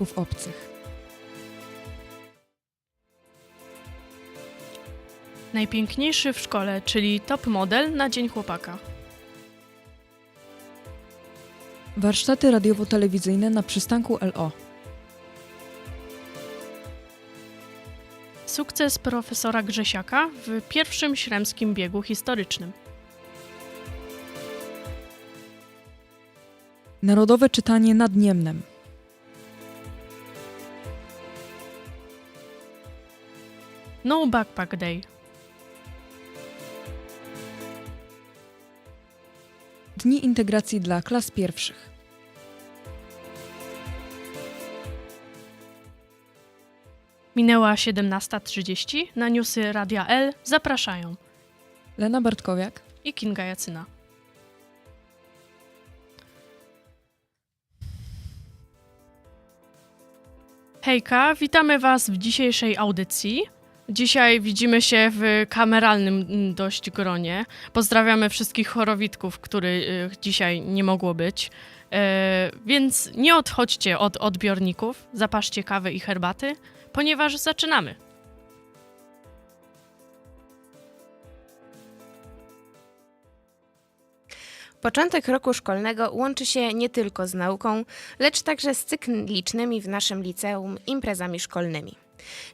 języków obcych. Najpiękniejszy w szkole, czyli top model na Dzień Chłopaka. Warsztaty radiowo-telewizyjne na przystanku LO. Sukces profesora Grzesiaka w pierwszym śremskim biegu historycznym. Narodowe czytanie nad Niemnem. No Backpack Day. Dni integracji dla klas pierwszych. Minęła 17.30, na newsy Radia L zapraszają Lena Bartkowiak. i Kinga Jacyna. Hejka, witamy Was w dzisiejszej audycji. Dzisiaj widzimy się w kameralnym mm, dość gronie. Pozdrawiamy wszystkich chorowitków, których dzisiaj nie mogło być. E, więc nie odchodźcie od odbiorników, zapaszcie kawę i herbaty, ponieważ zaczynamy. Początek roku szkolnego łączy się nie tylko z nauką, lecz także z cyklicznymi w naszym liceum imprezami szkolnymi.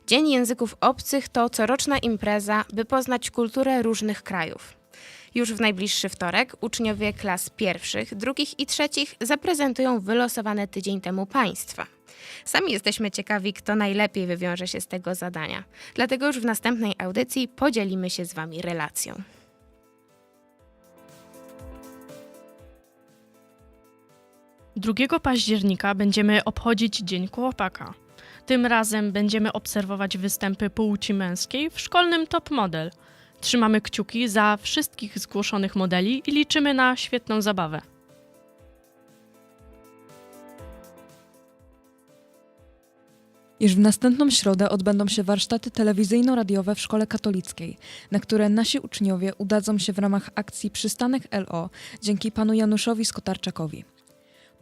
Dzień Języków Obcych to coroczna impreza, by poznać kulturę różnych krajów. Już w najbliższy wtorek uczniowie klas pierwszych, drugich i trzecich zaprezentują wylosowane tydzień temu państwa. Sami jesteśmy ciekawi, kto najlepiej wywiąże się z tego zadania. Dlatego już w następnej audycji podzielimy się z Wami relacją. Drugiego października będziemy obchodzić Dzień Chłopaka. Tym razem będziemy obserwować występy płci męskiej w szkolnym Top Model. Trzymamy kciuki za wszystkich zgłoszonych modeli i liczymy na świetną zabawę. Już w następną środę odbędą się warsztaty telewizyjno-radiowe w szkole katolickiej, na które nasi uczniowie udadzą się w ramach akcji Przystanek LO dzięki panu Januszowi Skotarczakowi.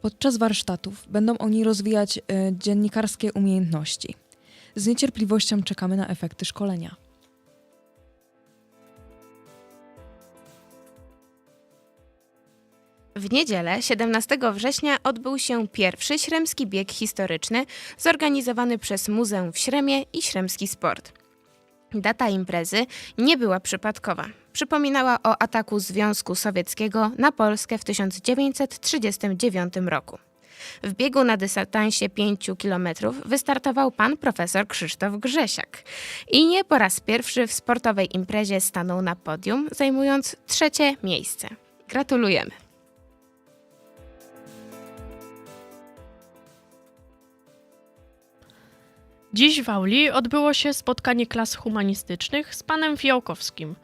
Podczas warsztatów będą oni rozwijać e, dziennikarskie umiejętności. Z niecierpliwością czekamy na efekty szkolenia. W niedzielę 17 września odbył się pierwszy Śremski Bieg Historyczny zorganizowany przez Muzeum w Śremie i Śremski Sport. Data imprezy nie była przypadkowa. Przypominała o ataku Związku Sowieckiego na Polskę w 1939 roku. W biegu na dystansie 5 km wystartował pan profesor Krzysztof Grzesiak i nie po raz pierwszy w sportowej imprezie stanął na podium, zajmując trzecie miejsce. Gratulujemy! Dziś w auli odbyło się spotkanie klas humanistycznych z panem Fiołkowskim.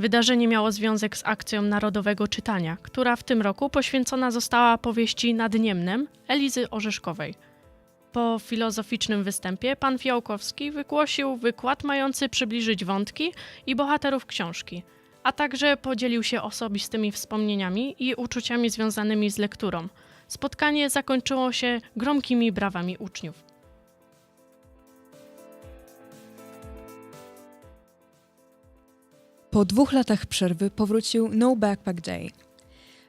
Wydarzenie miało związek z akcją Narodowego Czytania, która w tym roku poświęcona została powieści Nad Niemnem Elizy Orzeszkowej. Po filozoficznym występie pan Fiołkowski wygłosił wykład mający przybliżyć wątki i bohaterów książki, a także podzielił się osobistymi wspomnieniami i uczuciami związanymi z lekturą. Spotkanie zakończyło się gromkimi brawami uczniów. Po dwóch latach przerwy powrócił No Backpack Day.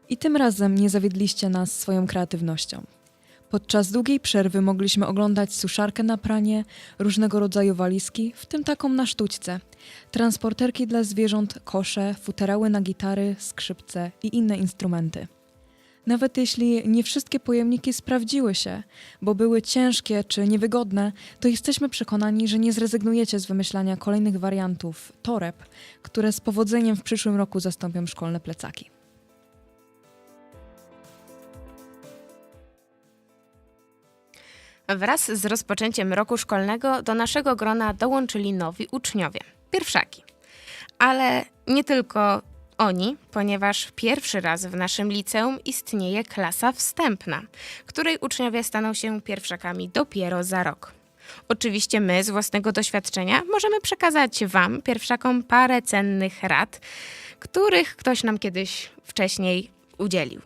I tym razem nie zawiedliście nas swoją kreatywnością. Podczas długiej przerwy mogliśmy oglądać suszarkę na pranie, różnego rodzaju walizki, w tym taką na sztućce, transporterki dla zwierząt, kosze, futerały na gitary, skrzypce i inne instrumenty. Nawet jeśli nie wszystkie pojemniki sprawdziły się, bo były ciężkie czy niewygodne, to jesteśmy przekonani, że nie zrezygnujecie z wymyślania kolejnych wariantów toreb, które z powodzeniem w przyszłym roku zastąpią szkolne plecaki. Wraz z rozpoczęciem roku szkolnego do naszego grona dołączyli nowi uczniowie, pierwszaki. Ale nie tylko oni, ponieważ pierwszy raz w naszym liceum istnieje klasa wstępna, której uczniowie staną się pierwszakami dopiero za rok. Oczywiście my z własnego doświadczenia możemy przekazać Wam, pierwszakom, parę cennych rad, których ktoś nam kiedyś wcześniej udzielił.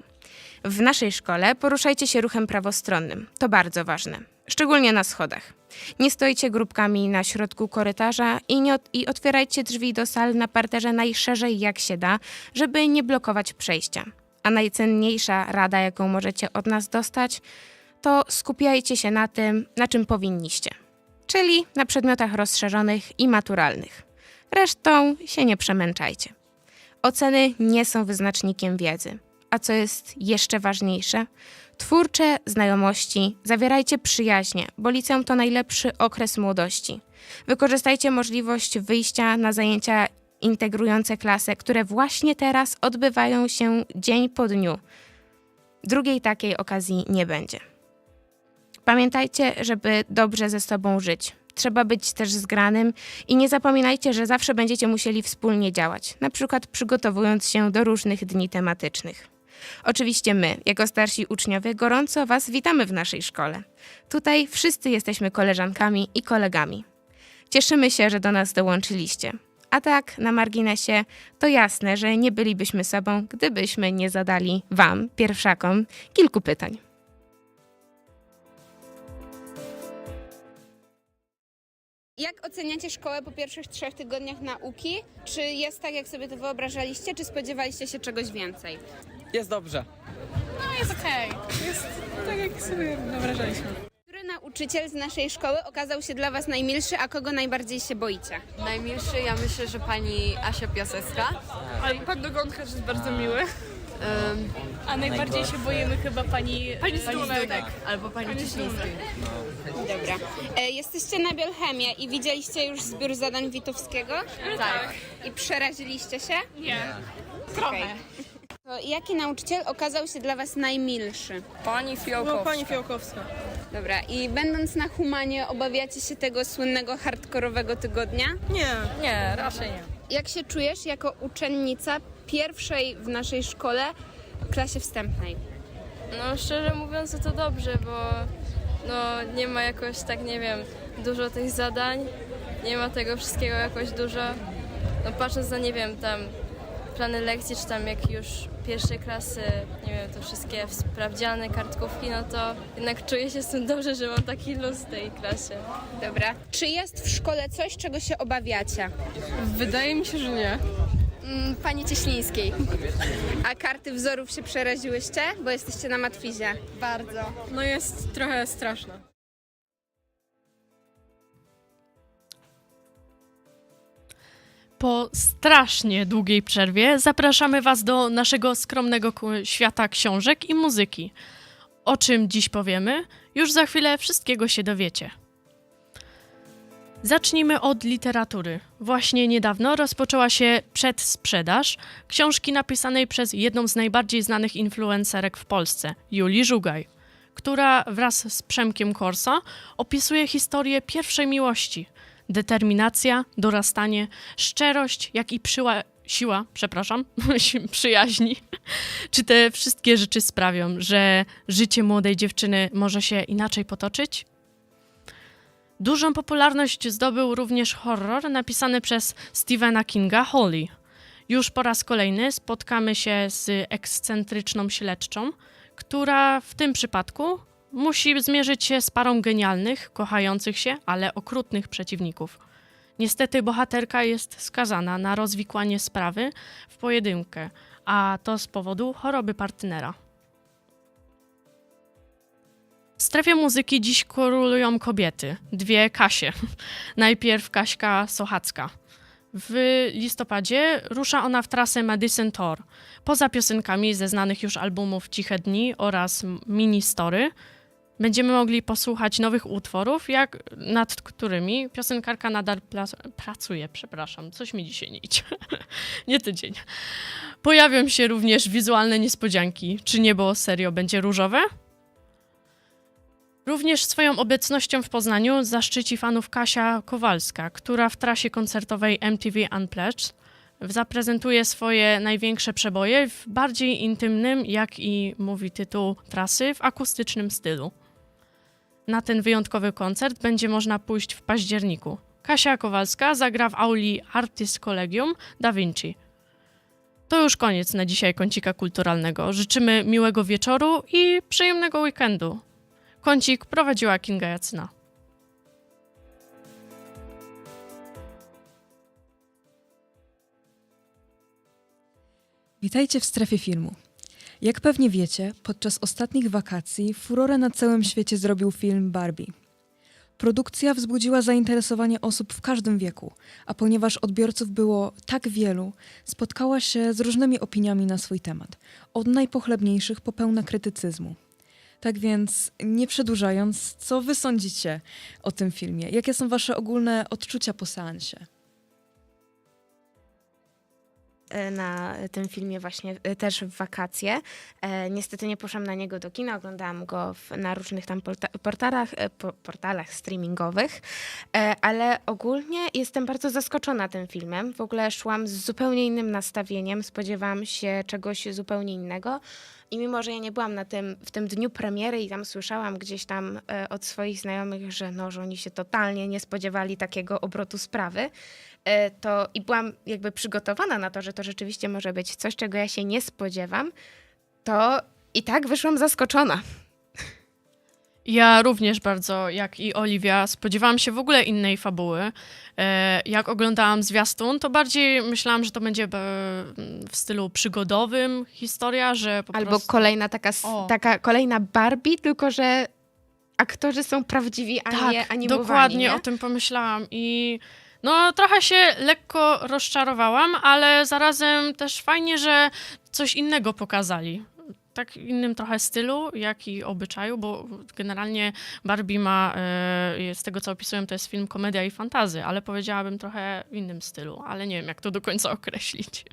W naszej szkole poruszajcie się ruchem prawostronnym. To bardzo ważne. szczególnie na schodach. Nie stoicie grupkami na środku korytarza i, nie i otwierajcie drzwi do sal na parterze najszerzej jak się da, żeby nie blokować przejścia. A najcenniejsza rada, jaką możecie od nas dostać, to skupiajcie się na tym, na czym powinniście, czyli na przedmiotach rozszerzonych i maturalnych. Resztą się nie przemęczajcie. Oceny nie są wyznacznikiem wiedzy. A co jest jeszcze ważniejsze, twórcze znajomości, zawierajcie przyjaźnie, bo liceum to najlepszy okres młodości. Wykorzystajcie możliwość wyjścia na zajęcia integrujące klasę, które właśnie teraz odbywają się dzień po dniu. Drugiej takiej okazji nie będzie. Pamiętajcie, żeby dobrze ze sobą żyć. Trzeba być też zgranym i nie zapominajcie, że zawsze będziecie musieli wspólnie działać, na przykład przygotowując się do różnych dni tematycznych. Oczywiście my, jako starsi uczniowie, gorąco Was witamy w naszej szkole. Tutaj wszyscy jesteśmy koleżankami i kolegami. Cieszymy się, że do nas dołączyliście. A tak, na marginesie, to jasne, że nie bylibyśmy sobą, gdybyśmy nie zadali Wam, pierwszakom, kilku pytań. Jak oceniacie szkołę po pierwszych trzech tygodniach nauki? Czy jest tak, jak sobie to wyobrażaliście, czy spodziewaliście się czegoś więcej? Jest dobrze. Który nauczyciel z naszej szkoły okazał się dla Was najmilszy, a kogo najbardziej się boicie? Najmilszy, ja myślę, że pani Asia Piasecka. Ale pan Dogonkarz jest bardzo miły. A najbardziej się boimy chyba pani, pani pani Zdunek. Zdudek albo pani Cieślińskiej. Dobra. E, jesteście na Biolchemię i widzieliście już zbiór zadań Witowskiego? Tak. I przeraziliście się? Nie. Okej. To jaki nauczyciel okazał się dla Was najmilszy? Pani Fiołkowska. pani Fiołkowska. Dobra, i będąc na Humanie, obawiacie się tego słynnego hardkorowego tygodnia? Nie. Nie, raczej nie. Jak się czujesz jako uczennica pierwszej w naszej szkole klasie wstępnej? No szczerze mówiąc to, to dobrze, bo no, nie ma jakoś tak, nie wiem, dużo tych zadań, nie ma tego wszystkiego jakoś dużo. No patrząc na, nie wiem, tam plany lekcji, czy tam jak już pierwszej klasy, nie wiem, to wszystkie sprawdziane kartkówki, no to jednak czuję się z tym dobrze, że mam taki luz w tej klasie. Dobra. Czy jest w szkole coś, czego się obawiacie? Wydaje mi się, że nie. Pani Cieślińskiej. A karty wzorów się przeraziłyście? Bo jesteście na matwizie. Bardzo. No jest trochę straszna. Po strasznie długiej przerwie zapraszamy Was do naszego skromnego świata książek i muzyki. O czym dziś powiemy, już za chwilę wszystkiego się dowiecie. Zacznijmy od literatury. Właśnie niedawno rozpoczęła się przedsprzedaż książki napisanej przez jedną z najbardziej znanych influencerek w Polsce, Julii Żugaj, która wraz z Przemkiem Korso opisuje historię pierwszej miłości. Determinacja, dorastanie, szczerość, jak i przyła, siła, przepraszam, przyjaźni. Czy te wszystkie rzeczy sprawią, że życie młodej dziewczyny może się inaczej potoczyć? Dużą popularność zdobył również horror napisany przez Stephena Kinga Holly. Już po raz kolejny spotkamy się z ekscentryczną śledczą, która w tym przypadku musi zmierzyć się z parą genialnych, kochających się, ale okrutnych przeciwników. Niestety bohaterka jest skazana na rozwikłanie sprawy w pojedynkę, a to z powodu choroby partnera. W strefie muzyki dziś królują kobiety, dwie Kasie. Najpierw Kaśka Sochacka. W listopadzie rusza ona w trasę Madison Tour. Poza piosenkami ze znanych już albumów Ciche Dni oraz Mini Story, będziemy mogli posłuchać nowych utworów, jak, nad którymi piosenkarka nadal pracuje. Przepraszam, coś mi dzisiaj nie idzie. nie tydzień. Pojawią się również wizualne niespodzianki. Czy niebo serio będzie różowe? Również swoją obecnością w Poznaniu zaszczyci fanów Kasia Kowalska, która w trasie koncertowej MTV Unplugged zaprezentuje swoje największe przeboje w bardziej intymnym, jak i mówi tytuł trasy, w akustycznym stylu. Na ten wyjątkowy koncert będzie można pójść w październiku. Kasia Kowalska zagra w auli Artist Collegium Da Vinci. To już koniec na dzisiaj kącika kulturalnego. Życzymy miłego wieczoru i przyjemnego weekendu. Kącik prowadziła Kinga Jacyna. Witajcie w strefie filmu. Jak pewnie wiecie, podczas ostatnich wakacji furorę na całym świecie zrobił film Barbie. Produkcja wzbudziła zainteresowanie osób w każdym wieku, a ponieważ odbiorców było tak wielu, spotkała się z różnymi opiniami na swój temat, od najpochlebniejszych po pełne krytycyzmu. Tak więc, nie przedłużając, co wy sądzicie o tym filmie? Jakie są wasze ogólne odczucia po seansie? e, na tym filmie właśnie e, też w wakacje. E, niestety nie poszłam na niego do kina, oglądałam go w, na różnych tam porta- portalach, e, po, portalach streamingowych, e, ale ogólnie jestem bardzo zaskoczona tym filmem. W ogóle szłam z zupełnie innym nastawieniem, spodziewałam się czegoś zupełnie innego. I mimo, że ja nie byłam na tym, w tym dniu premiery i tam słyszałam gdzieś tam e, od swoich znajomych, że, no, że oni się totalnie nie spodziewali takiego obrotu sprawy, e, to i byłam jakby przygotowana na to, że to rzeczywiście może być coś, czego ja się nie spodziewam, to i tak wyszłam zaskoczona. Ja również bardzo, jak i Oliwia, spodziewałam się w ogóle innej fabuły. E, Jak oglądałam zwiastun, to bardziej myślałam, że to będzie e, w stylu przygodowym historia, że po Albo prostu... kolejna taka, O. taka kolejna Barbie, tylko że aktorzy są prawdziwi, a tak, nie animowani. dokładnie nie? o tym pomyślałam i no trochę się lekko rozczarowałam, ale zarazem też fajnie, że coś innego pokazali. Tak innym trochę stylu, jak i obyczaju, bo generalnie Barbie ma, e, z tego co opisują, to jest film komedia i fantazy, ale powiedziałabym trochę w innym stylu, ale nie wiem, jak to do końca określić.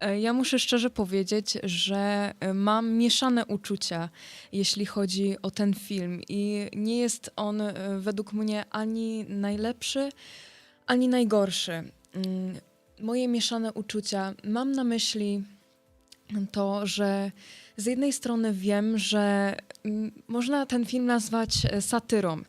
E, Ja muszę szczerze powiedzieć, że e, mam mieszane uczucia, jeśli chodzi o ten film, i nie jest on według mnie ani najlepszy, ani najgorszy. Mm, Moje mieszane uczucia mam na myśli to, że z jednej strony wiem, że mm, można ten film nazwać e, satyrą.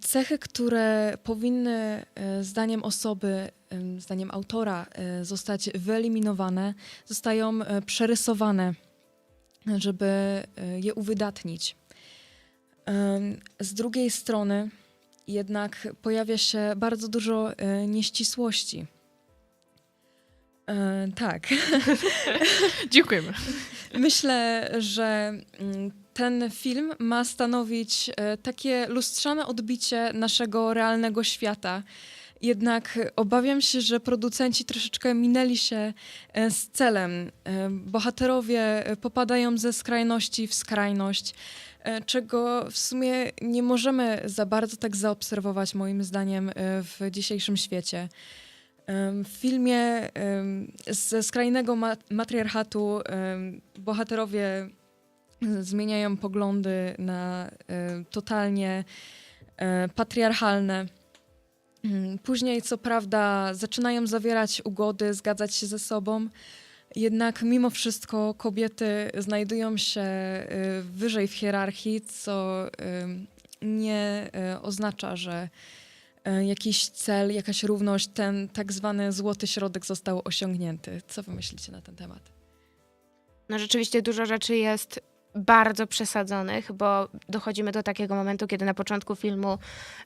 Cechy, które powinny, e, zdaniem osoby, em, zdaniem autora, e, zostać wyeliminowane, zostają przerysowane, żeby je uwydatnić. Z drugiej strony jednak pojawia się bardzo dużo nieścisłości. E, Tak. Dziękujemy. Myślę, że mm, ten film ma stanowić e, takie lustrzane odbicie naszego realnego świata. Jednak obawiam się, że producenci troszeczkę minęli się e, z celem. Bohaterowie popadają ze skrajności w skrajność, czego w sumie nie możemy za bardzo tak zaobserwować, moim zdaniem, w dzisiejszym świecie. W filmie ze skrajnego ma- matriarchatu bohaterowie zmieniają poglądy na e, totalnie e, patriarchalne. Mm, Później, co prawda, zaczynają zawierać ugody, zgadzać się ze sobą, jednak mimo wszystko kobiety znajdują się e, wyżej w hierarchii, co nie e, oznacza, że e, jakiś cel, jakaś równość, ten tak zwany złoty środek został osiągnięty. Co wy myślicie na ten temat? No rzeczywiście dużo rzeczy jest bardzo przesadzonych, bo dochodzimy do takiego momentu, kiedy na początku filmu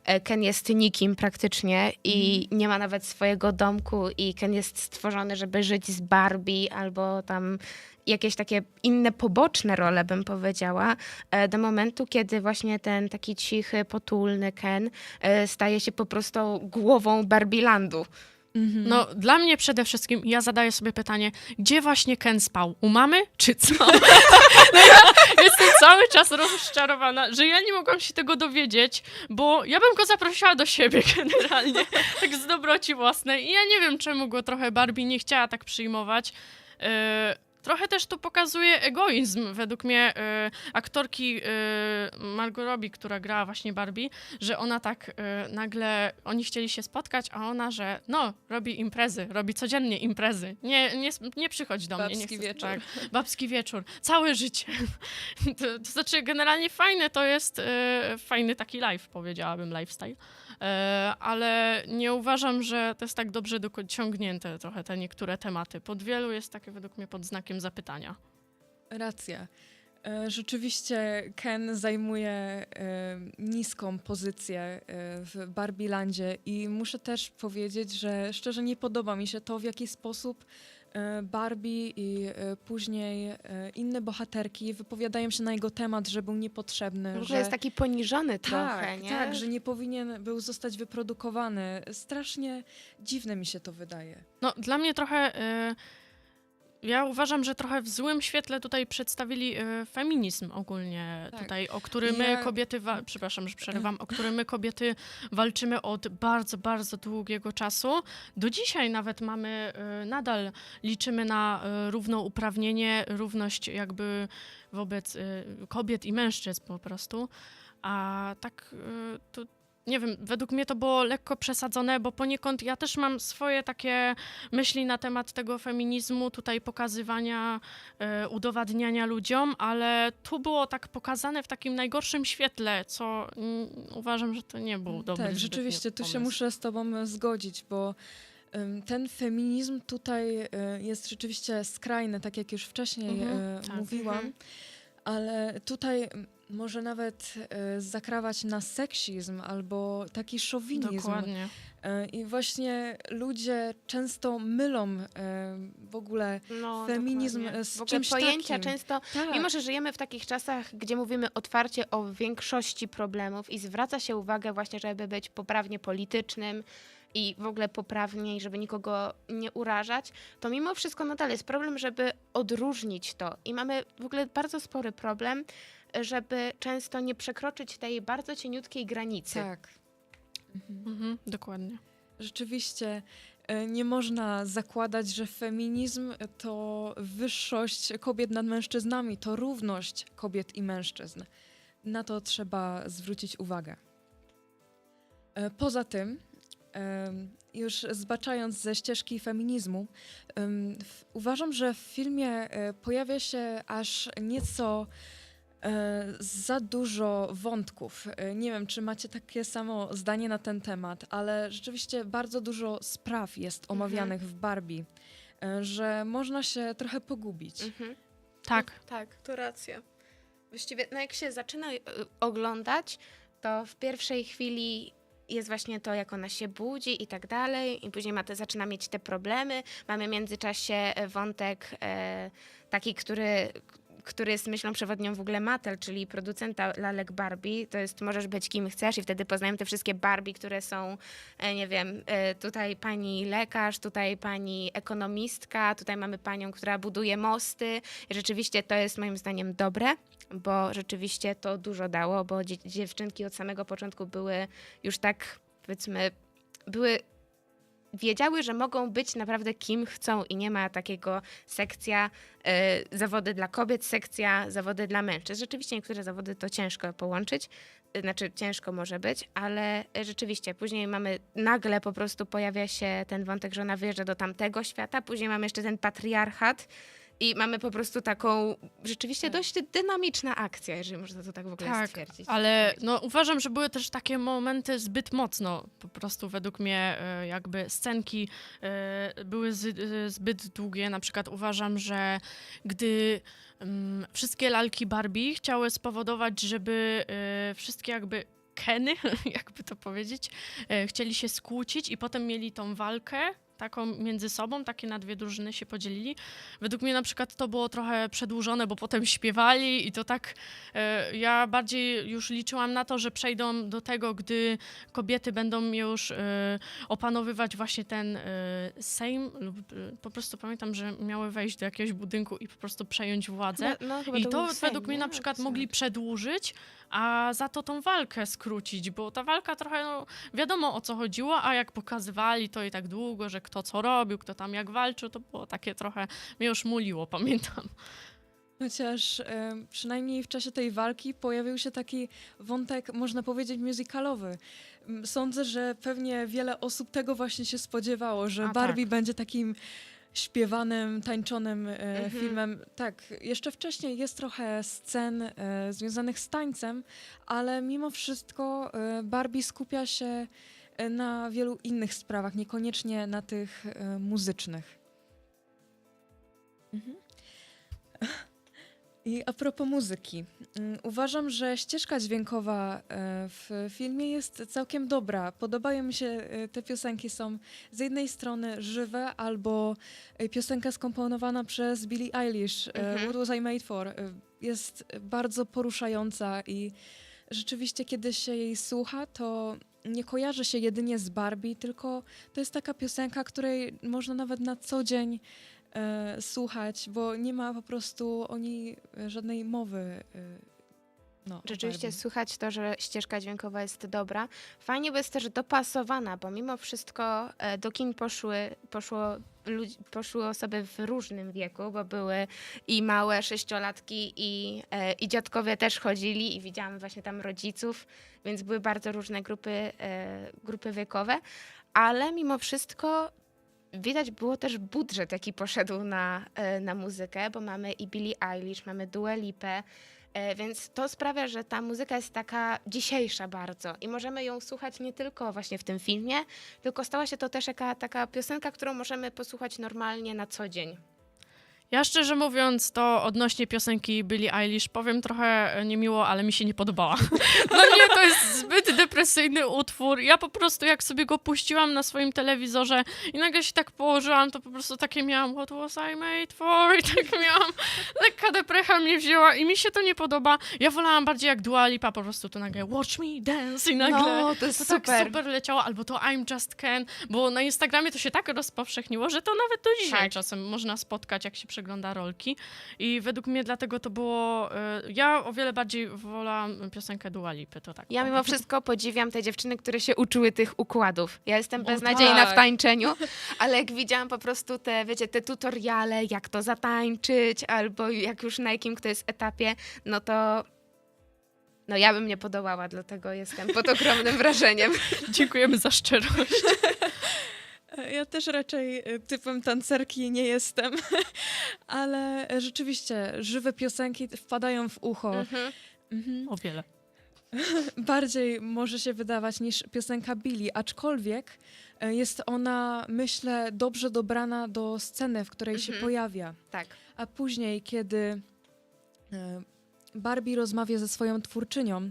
e, Ken jest nikim praktycznie i nie ma nawet swojego domku i Ken jest stworzony, żeby żyć z Barbie albo tam jakieś takie inne poboczne role, bym powiedziała, e, do momentu, kiedy właśnie ten taki cichy, potulny Ken e, staje się po prostu głową Barbielandu. No, dla mnie przede wszystkim, ja zadaję sobie pytanie, gdzie właśnie Ken spał? U mamy, czy co? No ja jestem cały czas rozczarowana, że ja nie mogłam się tego dowiedzieć, bo ja bym go zaprosiła do siebie generalnie, tak z dobroci własnej i ja nie wiem, czemu go trochę Barbie nie chciała tak przyjmować. E, Trochę też to pokazuje egoizm, według mnie, e, aktorki e, Margot Robbie, która grała właśnie Barbie, że ona tak e, nagle, oni chcieli się spotkać, a ona, że no, robi imprezy, robi codziennie imprezy. Nie, nie, nie przychodź do mnie. Nie Babski wieczór. Tak, babski wieczór. Całe życie. To, to znaczy, generalnie fajne to jest, e, fajny taki live, powiedziałabym, lifestyle. E, ale nie uważam, że to jest tak dobrze dociągnięte trochę te niektóre tematy. Pod wielu jest takie według mnie pod znakiem zapytania. Racja. E, Rzeczywiście Ken zajmuje e, niską pozycję w Barbielandzie i muszę też powiedzieć, że szczerze nie podoba mi się to, w jaki sposób Barbie i e, później e, inne bohaterki wypowiadają się na jego temat, że był niepotrzebny. W ogóle że... jest taki poniżony trochę, tak, nie? tak, że nie powinien był zostać wyprodukowany. Strasznie dziwne mi się to wydaje. No, dla mnie trochę. y, ja uważam, że trochę w złym świetle tutaj przedstawili y, feminizm ogólnie Tak. tutaj, o który my Ja- kobiety, wa- przepraszam, że przerywam, o który my kobiety walczymy od bardzo, bardzo długiego czasu. Do dzisiaj nawet mamy, y, nadal liczymy na y, równouprawnienie, równość jakby wobec y, kobiet i mężczyzn po prostu. A tak y, to nie wiem, według mnie to było lekko przesadzone, bo poniekąd ja też mam swoje takie myśli na temat tego feminizmu, tutaj pokazywania, e, udowadniania ludziom, ale tu było tak pokazane w takim najgorszym świetle, co mm, uważam, że to nie był dobry tak, rzeczywiście, tu się muszę z tobą e, zgodzić, bo ten feminizm tutaj e, jest rzeczywiście skrajny, tak jak już wcześniej Mhm, e, tak. mówiłam, Mhm. Ale tutaj może nawet e, zakrawać na seksizm albo taki szowinizm. Dokładnie. E, I właśnie ludzie często mylą e, w ogóle No, feminizm, dokładnie. z w ogóle czymś pojęcia takim. często, tak. mimo że żyjemy w takich czasach, gdzie mówimy otwarcie o większości problemów i zwraca się uwagę właśnie, żeby być poprawnie politycznym i w ogóle poprawnie, i żeby nikogo nie urażać, to mimo wszystko nadal jest problem, żeby odróżnić to. I mamy w ogóle bardzo spory problem, żeby często nie przekroczyć tej bardzo cieniutkiej granicy. Tak. Mhm, dokładnie. Rzeczywiście e, nie można zakładać, że feminizm to wyższość kobiet nad mężczyznami, to równość kobiet i mężczyzn. Na to trzeba zwrócić uwagę. E, Poza tym, już zbaczając ze ścieżki feminizmu, uważam, że w filmie e, pojawia się aż nieco e, za dużo wątków. E, Nie wiem, czy macie takie samo zdanie na ten temat, ale rzeczywiście bardzo dużo spraw jest omawianych w Barbie, że można się trochę pogubić. Mhm. Tak. Tak, to racja. Właściwie, no jak się zaczyna oglądać, to w pierwszej chwili jest właśnie to, jak ona się budzi i tak dalej, i później ma te, zaczyna mieć te problemy. Mamy w międzyczasie e, wątek e, taki, który, który jest myślą przewodnią w ogóle Mattel, czyli producenta lalek Barbie. To jest możesz być kim chcesz i wtedy poznajemy te wszystkie Barbie, które są, e, nie wiem, e, tutaj pani lekarz, tutaj pani ekonomistka, tutaj mamy panią, która buduje mosty. Rzeczywiście to jest moim zdaniem dobre, bo rzeczywiście to dużo dało, bo dzie- dziewczynki od samego początku były już tak, powiedzmy, były wiedziały, że mogą być naprawdę kim chcą i nie ma takiego sekcja y, zawody dla kobiet, sekcja zawody dla mężczyzn. Rzeczywiście niektóre zawody to ciężko połączyć, y, znaczy ciężko może być, ale rzeczywiście później mamy, nagle po prostu pojawia się ten wątek, że ona wyjeżdża do tamtego świata, później mamy jeszcze ten patriarchat i mamy po prostu taką rzeczywiście dość dynamiczna akcja, jeżeli można to tak w ogóle Tak, stwierdzić. Ale no, uważam, że były też takie momenty zbyt mocno, po prostu według mnie e, jakby scenki e, były e, zbyt długie. Na przykład uważam, że gdy mm, wszystkie lalki Barbie chciały spowodować, żeby wszystkie jakby Keny, jakby to powiedzieć, chcieli się skłócić i potem mieli tą walkę taką między sobą, takie na dwie drużyny się podzielili. Według mnie na przykład to było trochę przedłużone, bo potem śpiewali i to tak E, Ja bardziej już liczyłam na to, że przejdą do tego, gdy kobiety będą już e, opanowywać właśnie ten e, Sejm, lub po prostu pamiętam, że miały wejść do jakiegoś budynku i po prostu przejąć władzę. No, chyba I to Sejm, według mnie nie? na przykład mogli przedłużyć, a za to tą walkę skrócić, bo ta walka trochę, no, wiadomo o co chodziło, a jak pokazywali to i tak długo, że kto co robił, kto tam jak walczył, to było takie trochę, mnie już muliło, pamiętam. Chociaż e, przynajmniej w czasie tej walki pojawił się taki wątek, można powiedzieć, musicalowy. Sądzę, że pewnie wiele osób tego właśnie się spodziewało, że A, Barbie będzie takim śpiewanym, tańczonym e, Mhm. filmem. Tak, jeszcze wcześniej jest trochę scen e, związanych z tańcem, ale mimo wszystko e, Barbie skupia się na wielu innych sprawach, niekoniecznie na tych e, muzycznych. Mhm. I a propos muzyki, mm, uważam, że ścieżka dźwiękowa e, w filmie jest całkiem dobra. Podobają mi się e, te piosenki, są z jednej strony żywe, albo e, piosenka skomponowana przez Billie Eilish, e, Mhm. What Was I Made For, e, jest bardzo poruszająca i rzeczywiście, kiedy się jej słucha, to nie kojarzy się jedynie z Barbie, tylko to jest taka piosenka, której można nawet na co dzień e, słuchać, bo nie ma po prostu o niej e, żadnej mowy. E, no, Rzeczywiście Barbie. słychać to, że ścieżka dźwiękowa jest dobra. Fajnie, bo jest też dopasowana, bo mimo wszystko e, do kin poszły, poszło, ludzi, poszły osoby w różnym wieku, bo były i małe sześciolatki, i, e, i dziadkowie też chodzili i widziałam właśnie tam rodziców, więc były bardzo różne grupy, e, grupy wiekowe, ale mimo wszystko widać było też budżet, jaki poszedł na, e, na muzykę, bo mamy i Billie Eilish, mamy Dua Lipę, E, Więc to sprawia, że ta muzyka jest taka dzisiejsza bardzo i możemy ją słuchać nie tylko właśnie w tym filmie, tylko stała się to też jaka, taka piosenka, którą możemy posłuchać normalnie na co dzień. Ja szczerze mówiąc, to odnośnie piosenki Billie Eilish powiem trochę e, niemiło, ale mi się nie podobała. Dla mnie to jest zbyt depresyjny utwór. Ja po prostu jak sobie go puściłam na swoim telewizorze i nagle się tak położyłam, to po prostu takie miałam What was I made for? I tak miałam, lekka deprecha mnie wzięła i mi się to nie podoba. Ja wolałam bardziej jak Dua Lipa, po prostu to nagle Watch me dance i nagle... No, to jest to super. tak super leciało, albo to I'm Just Ken, bo na Instagramie to się tak rozpowszechniło, że to nawet do dzisiaj Tak. czasem można spotkać, jak się przegląda rolki. I według mnie dlatego to było... y, Ja o wiele bardziej wolałam piosenkę Dua Lipy, to tak. Ja powiem. mimo wszystko podziwiam te dziewczyny, które się uczyły tych układów. Ja jestem beznadziejna w tak. tańczeniu, ale jak widziałam po prostu te, wiecie, te tutoriale, jak to zatańczyć, albo jak już na jakim kto jest etapie, no to no ja bym nie podołała, dlatego jestem pod ogromnym wrażeniem. Dziękujemy za szczerość. E, Ja też raczej e, typem tancerki nie jestem, ale rzeczywiście żywe piosenki wpadają w ucho. Mhm. O wiele. Bardziej może się wydawać niż piosenka Billy, aczkolwiek e, jest ona, myślę, dobrze dobrana do sceny, w której się Mhm. pojawia. Tak. A później, kiedy Barbie rozmawia ze swoją twórczynią,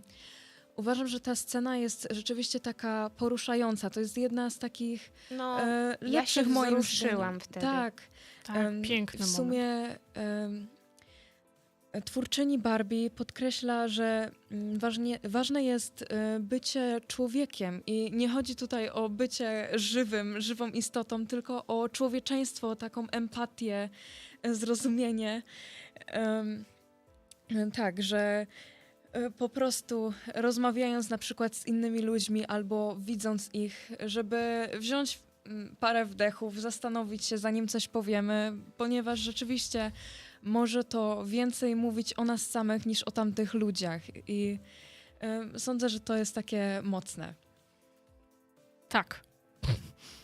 uważam, że ta scena jest rzeczywiście taka poruszająca. To jest jedna z takich No, e, ja się lepszych moim wtedy. Tak. Tak, em, piękny W moment. sumie em, twórczyni Barbie podkreśla, że mm, ważnie, ważne jest e, bycie człowiekiem i nie chodzi tutaj o bycie żywym, żywą istotą, tylko o człowieczeństwo, taką empatię, e, zrozumienie. E, tak, że e, po prostu rozmawiając na przykład z innymi ludźmi albo widząc ich, żeby wziąć mm, parę wdechów, zastanowić się zanim coś powiemy, ponieważ rzeczywiście może to więcej mówić o nas samych niż o tamtych ludziach i em, sądzę, że to jest takie mocne. Tak.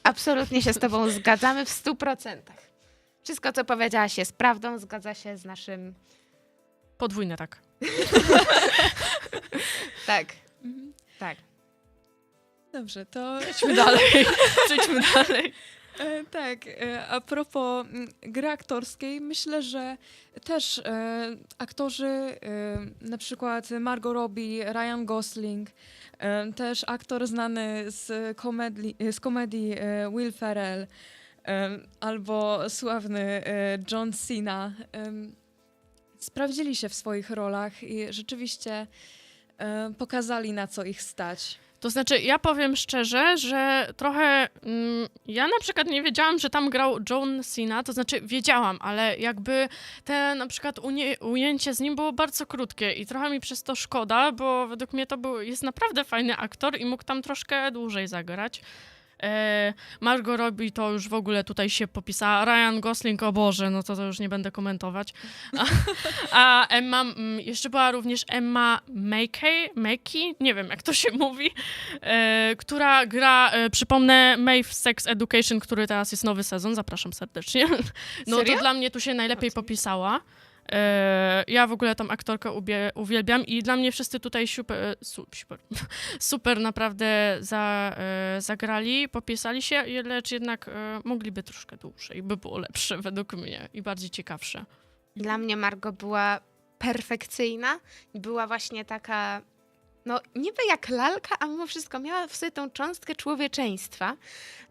Absolutnie się z Tobą zgadzamy w stu procentach. Wszystko, co powiedziałaś, jest prawdą, zgadza się z naszym. Podwójne tak. Tak, Mhm. tak. Dobrze, to Przejdźmy dalej. Przejdźmy dalej. E, tak, e, a propos mm, gry aktorskiej, myślę, że też e, aktorzy, e, na przykład Margot Robbie, Ryan Gosling, e, też aktor znany z komedii, z komedii e, Will Ferrell, e, albo sławny e, John Cena, e, sprawdzili się w swoich rolach i rzeczywiście e, pokazali, na co ich stać. To znaczy, ja powiem szczerze, że trochę. Mm, ja na przykład nie wiedziałam, że tam grał John Cena, to znaczy wiedziałam, ale jakby te na przykład ujęcie z nim było bardzo krótkie i trochę mi przez to szkoda, bo według mnie to był, jest naprawdę fajny aktor i mógł tam troszkę dłużej zagrać. E, Margot Robbie to już w ogóle tutaj się popisała. Ryan Gosling, o Boże, no to, to już nie będę komentować. A, a Emma, mm, jeszcze była również Emma Mackey, Mackey, nie wiem jak to się mówi, e, która gra, e, przypomnę, Maeve Sex Education, który teraz jest nowy sezon, zapraszam serdecznie. No Serio? to dla mnie tu się najlepiej popisała. E, ja w ogóle tą aktorkę uwielbiam i dla mnie wszyscy tutaj super, e, su, super, super naprawdę za, e, zagrali, popisali się, lecz jednak mogliby troszkę dłużej, by było lepsze według mnie i bardziej ciekawsze. Dla mnie Margo była perfekcyjna. Była właśnie taka, no niby jak lalka, a mimo wszystko miała w sobie tą cząstkę człowieczeństwa.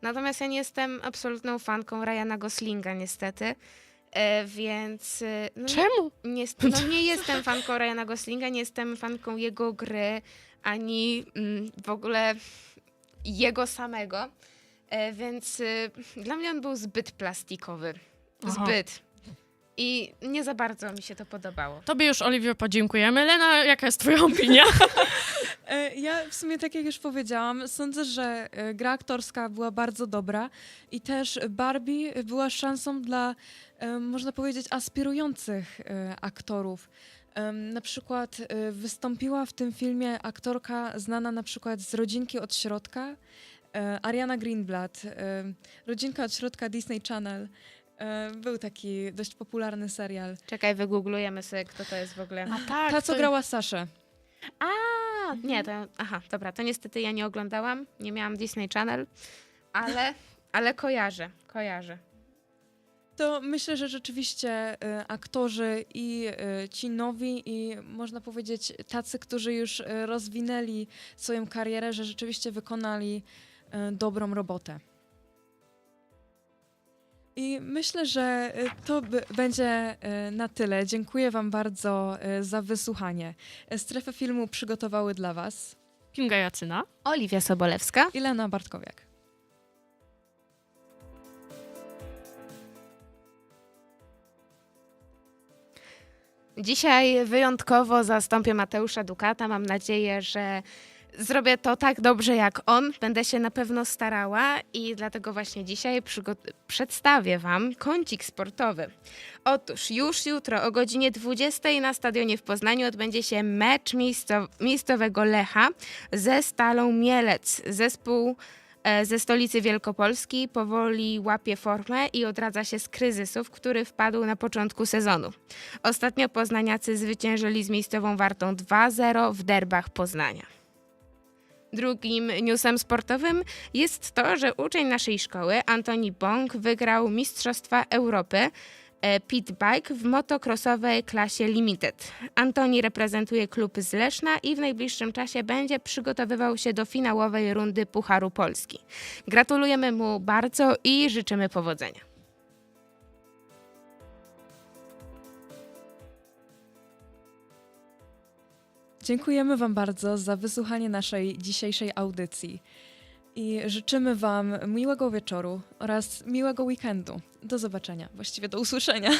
Natomiast ja nie jestem absolutną fanką Ryana Goslinga niestety. E, więc e, no, Czemu? nie, no, nie jestem fanką Ryana Goslinga, nie jestem fanką jego gry, ani mm, w ogóle jego samego. E, więc y, dla mnie on był zbyt plastikowy. Aha. Zbyt. I nie za bardzo mi się to podobało. Tobie już, Oliwio, podziękujemy. Lena, jaka jest twoja opinia? E, Ja w sumie, tak jak już powiedziałam, sądzę, że e, gra aktorska była bardzo dobra i też Barbie była szansą dla, e, można powiedzieć, aspirujących aktorów. Na przykład wystąpiła w tym filmie aktorka znana na przykład z Rodzinki od środka, Ariana Greenblatt, Rodzinka od środka Disney Channel. E, Był taki dość popularny serial. Czekaj, wygooglujemy sobie, kto to jest w ogóle. A tak, Ta, co to- grała Saszę. A, nie, to, aha, dobra, to niestety ja nie oglądałam, nie miałam Disney Channel, ale, ale kojarzę, kojarzę. To myślę, że rzeczywiście e, aktorzy i e, ci nowi i można powiedzieć tacy, którzy już e, rozwinęli swoją karierę, że rzeczywiście wykonali e, dobrą robotę. I myślę, że e, to będzie e, na tyle. Dziękuję Wam bardzo e, za wysłuchanie. Strefę filmu przygotowały dla Was Kinga Jacyna. Oliwia Sobolewska. Ilena Bartkowiak. Dzisiaj wyjątkowo zastąpię Mateusza Dukata. Mam nadzieję, że zrobię to tak dobrze jak on. Będę się na pewno starała i dlatego właśnie dzisiaj przedstawię Wam kącik sportowy. Otóż już jutro o godzinie 20 na stadionie w Poznaniu odbędzie się mecz miejscow- miejscowego Lecha ze Stalą Mielec. Zespół e, ze stolicy Wielkopolski powoli łapie formę i odradza się z kryzysu, w który wpadł na początku sezonu. Ostatnio poznaniacy zwyciężyli z miejscową wartą 2-0 w derbach Poznania. Drugim newsem sportowym jest to, że uczeń naszej szkoły, Antoni Bąk, wygrał Mistrzostwa Europy e, pit bike w motocrossowej klasie Limited. Antoni reprezentuje klub z Leszna i w najbliższym czasie będzie przygotowywał się do finałowej rundy Pucharu Polski. Gratulujemy mu bardzo i życzymy powodzenia. Dziękujemy Wam bardzo za wysłuchanie naszej dzisiejszej audycji i życzymy Wam miłego wieczoru oraz miłego weekendu. Do zobaczenia, właściwie do usłyszenia.